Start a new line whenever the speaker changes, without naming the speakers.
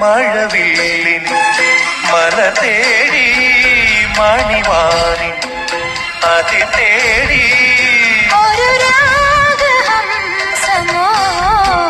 മഴവില്ലിൻ മല തേടി മണിവാരി അതി തേടി